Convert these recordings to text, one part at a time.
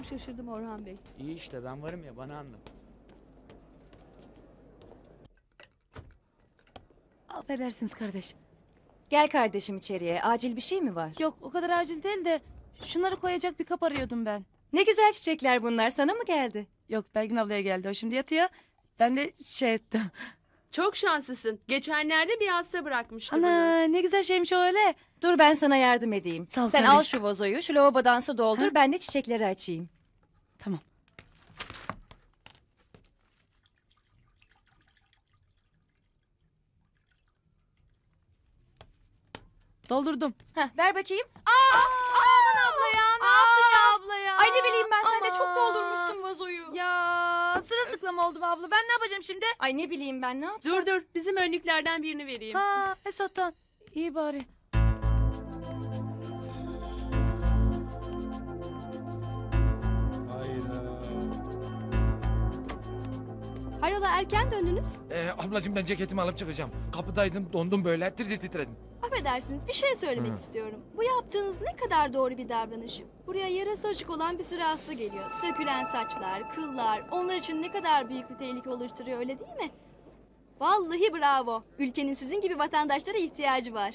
yapacağım şaşırdım Orhan Bey. İyi işte ben varım ya bana anlat. Affedersiniz kardeş. Gel kardeşim içeriye. Acil bir şey mi var? Yok o kadar acil değil de şunları koyacak bir kap arıyordum ben. Ne güzel çiçekler bunlar. Sana mı geldi? Yok Belgin ablaya geldi o şimdi yatıyor. Ben de şey ettim. Çok şanslısın. Geçenlerde bir hasta bırakmıştı bunu. Ana ne güzel şeymiş o öyle. Dur ben sana yardım edeyim. Sağ ol Sen al kardeşim. şu vazoyu, şu lavabodan su doldur. Ha? Ben de çiçekleri açayım. Tamam. Doldurdum. Heh, ver bakayım. Aman abla ya ne yaptın ya abla ya? Ay ne bileyim ben sen de çok Aman. doldurmuşsun vazoyu. Ya sırılsıklam oldum abla. Ben ne yapacağım şimdi? Ay ne bileyim ben ne yapsam? Dur dur bizim önlüklerden birini vereyim. Ha Esat'tan. İyi bari. Hayrola erken döndünüz? Ee, ablacığım ben ceketimi alıp çıkacağım. Kapıdaydım dondum böyle tir tir titredim. Affedersiniz bir şey söylemek Hı. istiyorum. Bu yaptığınız ne kadar doğru bir davranış. Buraya yarası açık olan bir sürü hasta geliyor. Dökülen saçlar, kıllar onlar için ne kadar büyük bir tehlike oluşturuyor öyle değil mi? Vallahi bravo. Ülkenin sizin gibi vatandaşlara ihtiyacı var.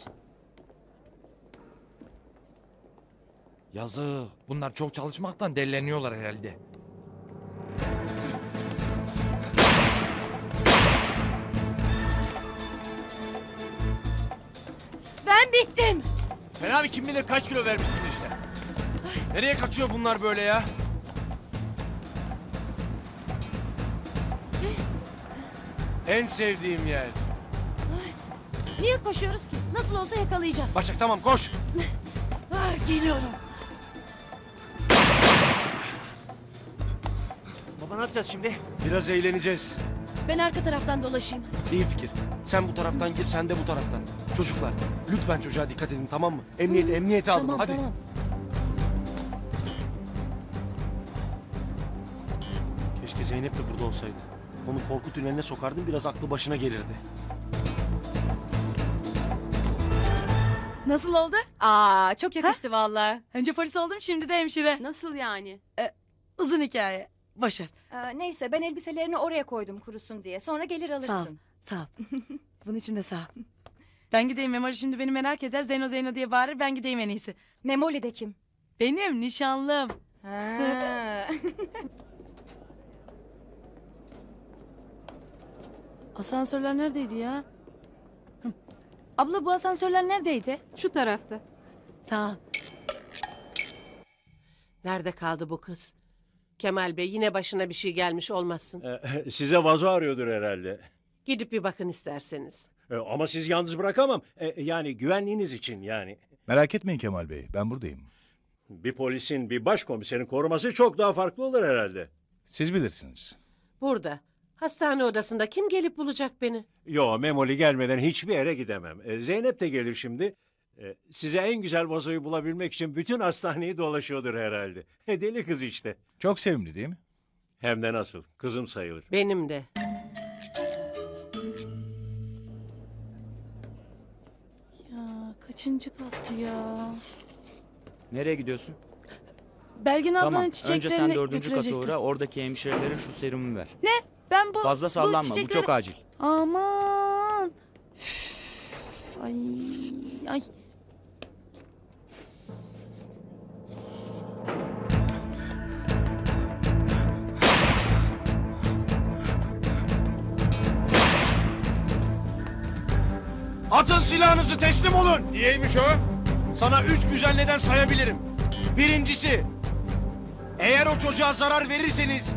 Yazık. Bunlar çok çalışmaktan delleniyorlar herhalde. Ben bittim. Fena bir kim bilir kaç kilo vermişsin işte. Nereye kaçıyor bunlar böyle ya? En sevdiğim yer. Niye koşuyoruz ki? Nasıl olsa yakalayacağız. Başak tamam koş. Ah, geliyorum. Baba ne yapacağız şimdi? Biraz eğleneceğiz. Ben arka taraftan dolaşayım. İyi fikir. Sen bu taraftan gir, sen de bu taraftan. Çocuklar, lütfen çocuğa dikkat edin tamam mı? Emniyete, emniyete alın. Tamam Hadi. tamam. Keşke Zeynep de burada olsaydı. Onu korku tüneline sokardım, biraz aklı başına gelirdi. Nasıl oldu? Aa çok yakıştı vallahi. Önce polis oldum şimdi de hemşire. Nasıl yani? Uzun hikaye. Boşver. Ee, neyse ben elbiselerini oraya koydum kurusun diye. Sonra gelir Sağ ol. alırsın. Sağ ol. Bunun için de sağ ol. Ben gideyim Memoli şimdi beni merak eder. Zeyno Zeyno diye bağırır. Ben gideyim en iyisi. Memoli de kim? Benim nişanlım. Ha. Asansörler neredeydi ya? Hı. Abla bu asansörler neredeydi? Şu tarafta. Sağ ol. Nerede kaldı bu kız? Kemal Bey yine başına bir şey gelmiş olmasın. Ee, Size vazo arıyordur herhalde. Gidip bir bakın isterseniz. Ee, Ama sizi yalnız bırakamam. Ee, Yani güvenliğiniz için yani. Merak etmeyin Kemal Bey, ben buradayım. Bir polisin, bir başkomiserin koruması çok daha farklı olur herhalde. Siz bilirsiniz. Burada. Hastane odasında kim gelip bulacak beni? Yo, Memoli gelmeden hiçbir yere gidemem. Ee, Zeynep de gelir şimdi. Ee, Size en güzel vazoyu bulabilmek için bütün hastaneyi dolaşıyordur herhalde. Deli kız işte. Çok sevimli değil mi? Hem de nasıl, kızım sayılır. Benim de. Ya kaçıncı kattı ya? Nereye gidiyorsun? Belgin ablanın tamam. çiçeklerini Önce sen dördüncü kata götürecektim. uğra. Oradaki hemşirelere şu serumu ver. Ben bu... Fazla sallanma. Bu, çiçekleri- çok acil. Aman. Üf, Ay ay. Atın silahınızı, teslim olun. Niyeymiş o? Sana üç güzel neden sayabilirim. Birincisi, eğer o çocuğa zarar verirseniz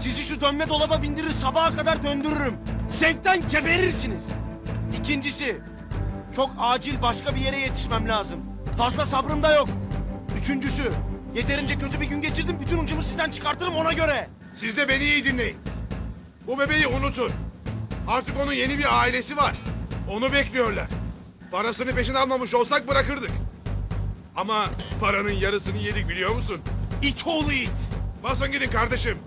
sizi şu dönme dolaba bindirir sabaha kadar döndürürüm. Zevkten geberirsiniz. İkincisi, çok acil başka bir yere yetişmem lazım. Fazla sabrım da yok. Üçüncüsü, yeterince kötü bir gün geçirdim bütün ucumu sizden çıkartırım ona göre. Siz de beni iyi dinleyin. Bu bebeği unutun. Artık onun yeni bir ailesi var. Onu bekliyorlar. Parasını peşin almamış olsak bırakırdık. Ama paranın yarısını yedik biliyor musun? İt oğlu it. Basın gidin kardeşim.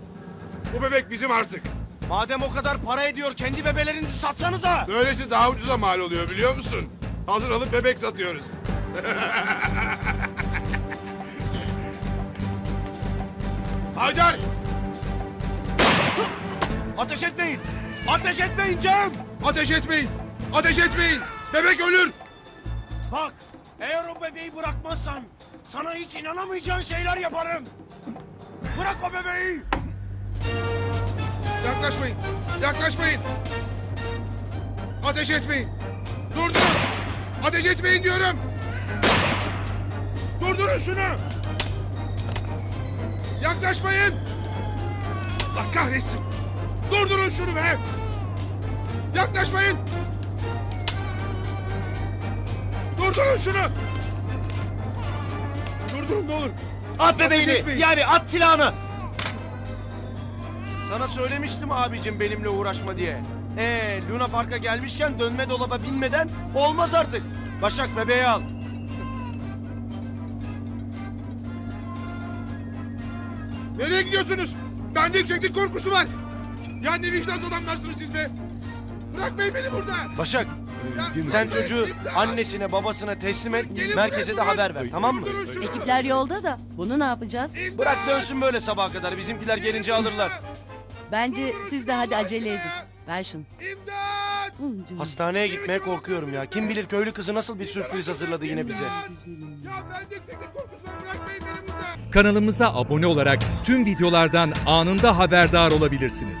Bu bebek bizim artık. Madem o kadar para ediyor kendi bebelerinizi satsanıza. Böylesi daha ucuza mal oluyor biliyor musun? Hazır alıp bebek satıyoruz. Haydar! Ateş etmeyin! Ateş etmeyin Cem! Ateş etmeyin! Ateş etmeyin! Bebek ölür! Bak, eğer o bebeği bırakmazsan sana hiç inanamayacağın şeyler yaparım. Bırak o bebeği! Yaklaşmayın! Yaklaşmayın! Ateş etmeyin! Durdurun! Ateş etmeyin diyorum! Durdurun şunu! Yaklaşmayın! Allah kahretsin! Durdurun şunu be! Yaklaşmayın! Durdurun şunu! Durdurun ne olur! At bebeğini! etmeyin. Yani at silahını! Sana söylemiştim abicim benimle uğraşma diye. Ee, Luna Park'a gelmişken dönme dolaba binmeden olmaz artık. Başak bebeği al. Nereye gidiyorsunuz? Bende yükseklik korkusu var. Ya ne vicdansız adamlarsınız siz be. Bırakmayın beni burada. Başak, Ya, sen bırakmayın, çocuğu imdat. annesine babasına teslim et, Gelin merkeze de haber ver tamam mı? Durdurun şunu. Ekipler yolda da bunu ne yapacağız? İmdat! Bırak dönsün böyle sabaha kadar, bizimkiler gelince alırlar. Bence Durdurun siz de hadi acele edin. Ver şunu. İmdat! Hastaneye gitmeye korkuyorum ya. Kim bilir köylü kızı nasıl bir sürpriz hazırladı yine bize. Ya. Bırakmayın beni burada. Kanalımıza abone olarak tüm videolardan anında haberdar olabilirsiniz.